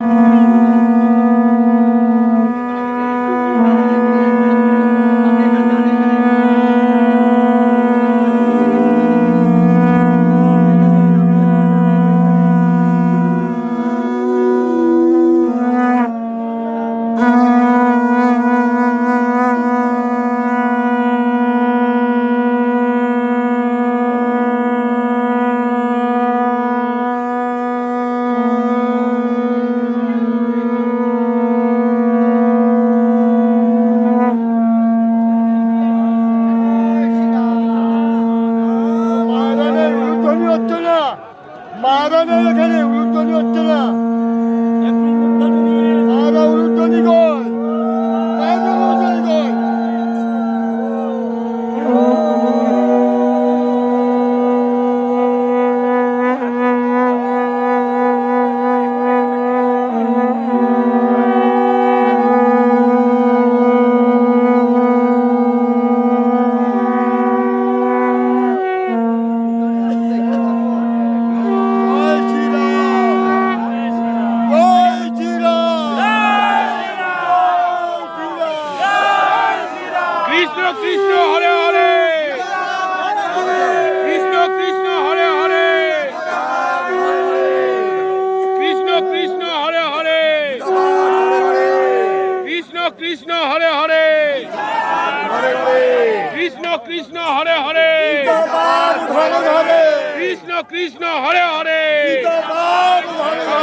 Mm-hmm. মারানের এখানে উলুধ্বনি হচ্ছে না। কৃষ্ণ কৃষ্ণ হরে হরে। কৃষ্ণ কৃষ্ণ হরে হরে। কৃষ্ণ কৃষ্ণ হরে হরে। কৃষ্ণ কৃষ্ণ হরে হরে। কৃষ্ণ কৃষ্ণ হরে হরে। কৃষ্ণ কৃষ্ণ হরে হরে। বাবার ঘরে